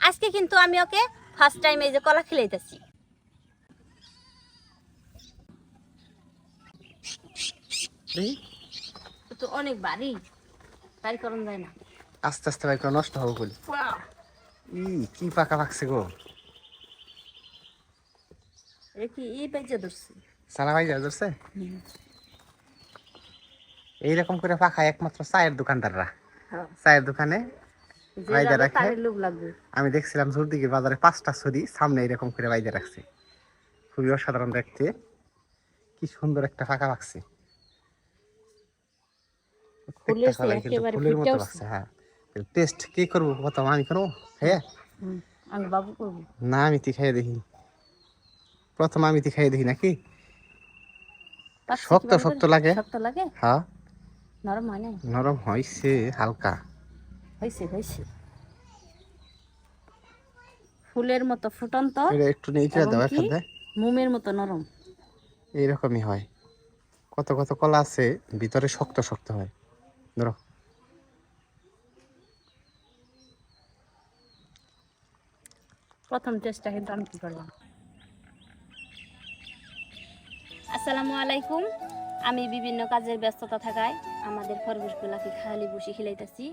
আজকে কিন্তু আমি ওকে ফার্স্ট টাইম এই যে কলা খেলাইতেছি। তো অনেক বাড়ি যায় না। আস্তে আস্তে করে নষ্ট হবে বলি ই কি পাকা পাকছে গো। কি এই পেঁচে ধরছি। সালা ভাই যা ধরছে? এইরকম করে পাকা একমাত্র চায়ের দোকানদাররা। হ্যাঁ। চায়ের দোকানে বাইদা রাখে? আমি দেখছিলাম ঝুরদিঘির বাজারে পাঁচটা ছড়ি সামনে এরকম করে রাখছে। খুবই অসাধারণ দেখতে। কি সুন্দর একটা ফাঁকা ফুলের মতো ফুটে হ্যাঁ। টেস্ট কি করব প্রথম আমি করব? হ্যাঁ? আমি বাবু করব। না আমি তি খাইয়ে দেখি। প্রথম আমি তি খাইয়ে দেখি নাকি? শক্ত শক্ত লাগে। শক্ত লাগে? হ্যাঁ। নরম হয় না নরম হয়েছে হালকা। হয়েছে হয়েছে। ফুলের মতো ফুটন্ত একটু মোমের মতো নরম। এইরকমই হয়। কত কত কলা আছে ভিতরে শক্ত শক্ত হয়। ধরো। প্রথম চেষ্টা কিন্তু আমি কি করলাম? আসসালামু আলাইকুম। আমি বিভিন্ন কাজের ব্যস্ততা থাকায় আমাদের খরগোশগুলাকে খালি বসে খিলাইতেছি।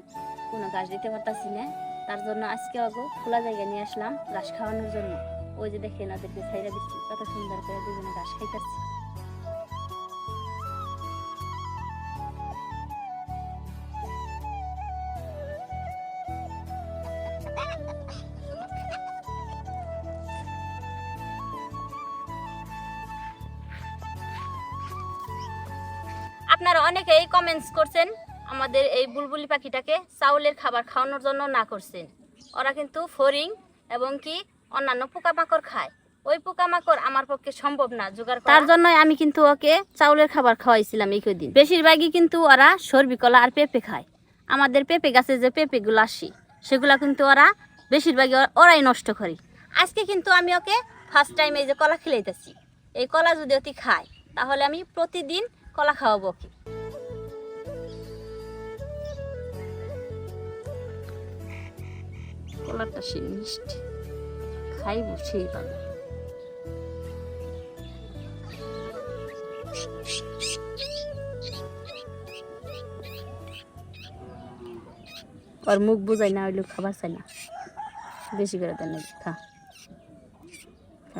কোনো ঘাস দিতে পারতাছি না। তার জন্য আজকে আগো খোলা জায়গা নিয়ে আসলাম ঘাস খাওয়ানোর জন্য। ওই যে দেখেন ওদেরকে ছাইরা দিচ্ছি, কত সুন্দর করে দুজনে ঘাস খাইতেছি। আপনারা অনেকেই কমেন্টস করছেন আমাদের এই বুলবুলি পাখিটাকে চাউলের খাবার খাওয়ানোর জন্য না করছেন। ওরা কিন্তু ফরিং এবং কি অন্যান্য পোকামাকড় খায়। ওই পোকামাকড় আমার পক্ষে সম্ভব না জোগাড় তার জন্যই আমি কিন্তু ওকে চাউলের খাবার খাওয়াইছিলাম এই কদিন বেশিরভাগই কিন্তু ওরা সর্বি কলা আর পেঁপে খায়। আমাদের পেঁপে গাছে যে পেঁপেগুলো আসি, সেগুলা কিন্তু ওরা বেশিরভাগই ওরা- ওরাই নষ্ট করে। আজকে কিন্তু আমি ওকে ফার্স্ট টাইম এই যে কলা খেলাইতেছি। এই কলা যদি অতি খায়, তাহলে আমি প্রতিদিন কলা খাওয়াবো ওকে। কলাটা সেই মিষ্টি। খাইব সেই পাবে ওর মুখ বুঝাই না হইলেও খাবার চাই না। বেশি করে দেন খা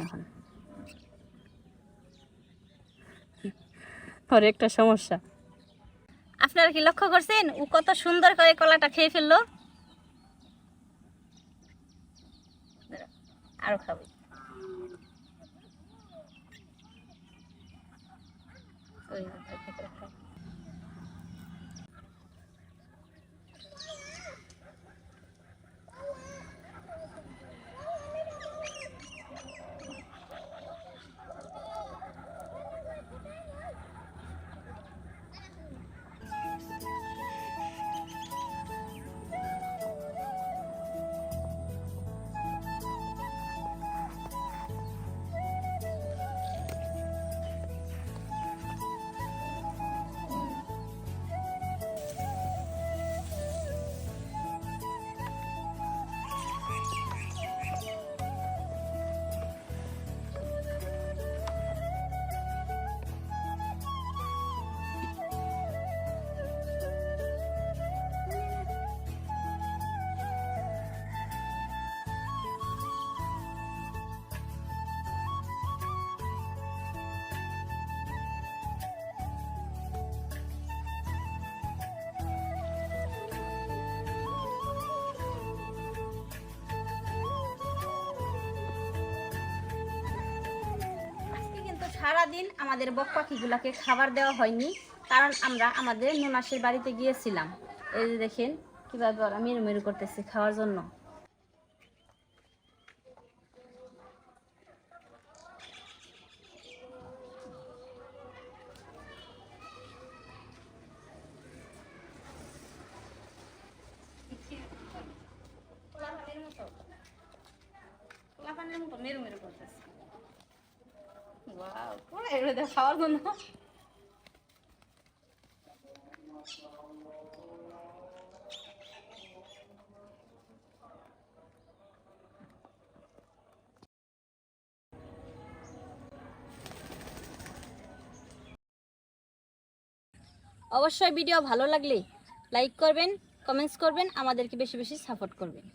এখন। ওর একটা সমস্যা। আপনারা কি লক্ষ্য করছেন? ও কত সুন্দর করে কলাটা খেয়ে ফেলল। আরও খাবে ওই সারাদিন আমাদের বক পাখিগুলোকে খাবার দেওয়া হয়নি, কারণ আমরা আমাদের নুনাসের বাড়িতে গিয়েছিলাম। এই যে দেখেন, কীভাবে ওরা মেরু মেরু করতেছে খাওয়ার জন্য। মেরু মেরু করতেছে। এগুলো খাওয়ার জন্য অবশ্যই ভিডিও ভালো লাগলে লাইক করবেন কমেন্টস করবেন, আমাদেরকে বেশি বেশি সাপোর্ট করবেন।